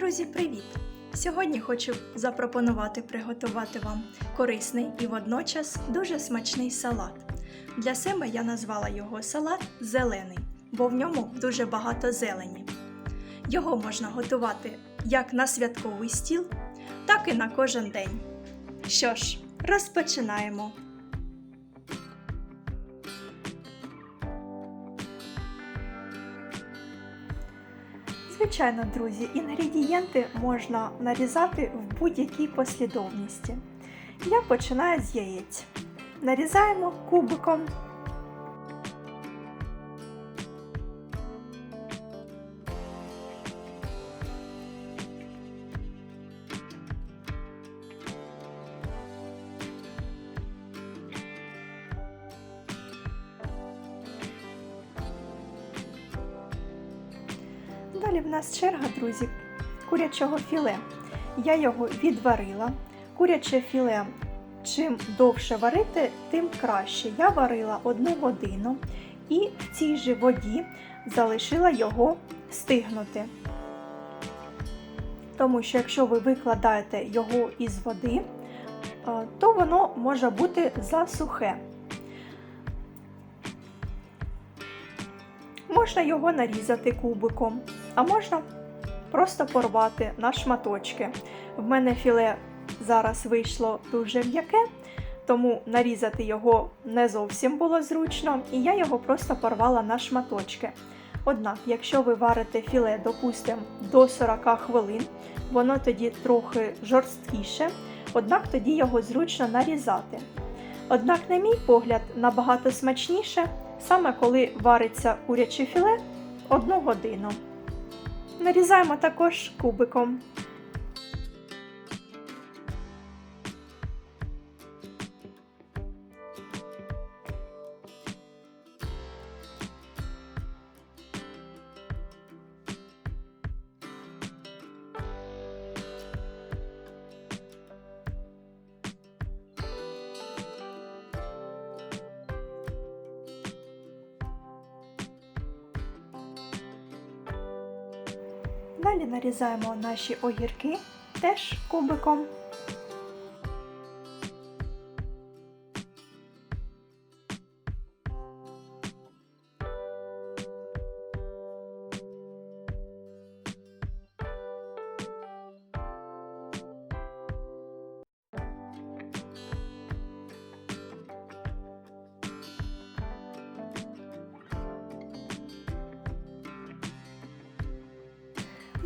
Друзі, привіт! Сьогодні хочу запропонувати приготувати вам корисний і водночас дуже смачний салат. Для себе я назвала його салат зелений, бо в ньому дуже багато зелені. Його можна готувати як на святковий стіл, так і на кожен день. Що ж, розпочинаємо. Звичайно, друзі, інгредієнти можна нарізати в будь-якій послідовності. Я починаю з яєць. Нарізаємо кубиком. Далі в нас черга, друзі, курячого філе. Я його відварила. Куряче філе, чим довше варити, тим краще. Я варила одну годину і в цій же воді залишила його стигнути. Тому що якщо ви викладаєте його із води, е, то воно може бути засухе. Можна його нарізати кубиком, а можна просто порвати на шматочки. В мене філе зараз вийшло дуже м'яке, тому нарізати його не зовсім було зручно, і я його просто порвала на шматочки. Однак, якщо ви варите філе, допустимо, до 40 хвилин, воно тоді трохи жорсткіше, однак тоді його зручно нарізати. Однак, на мій погляд, набагато смачніше саме коли вариться куряче філе одну годину. Нарізаємо також кубиком. Далі нарізаємо наші огірки теж кубиком.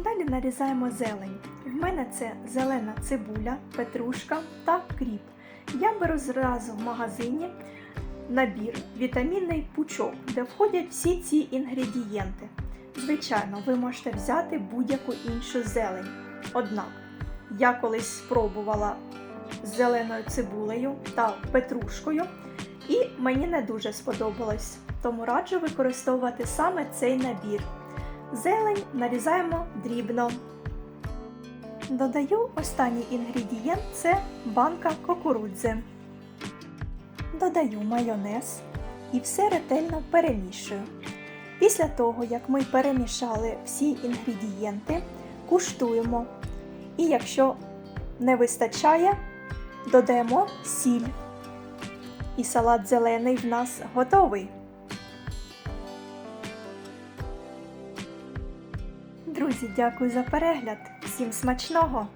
Далі нарізаємо зелень. В мене це зелена цибуля, петрушка та кріп. Я беру зразу в магазині набір вітамінний пучок, де входять всі ці інгредієнти. Звичайно, ви можете взяти будь-яку іншу зелень. Однак, я колись спробувала з зеленою цибулею та петрушкою, і мені не дуже сподобалось. Тому раджу використовувати саме цей набір. Зелень нарізаємо дрібно. Додаю останній інгредієнт це банка кукурудзи. Додаю майонез і все ретельно перемішую. Після того, як ми перемішали всі інгредієнти, куштуємо. І якщо не вистачає, додаємо сіль. І салат зелений в нас готовий. Друзі, дякую за перегляд. Всім смачного!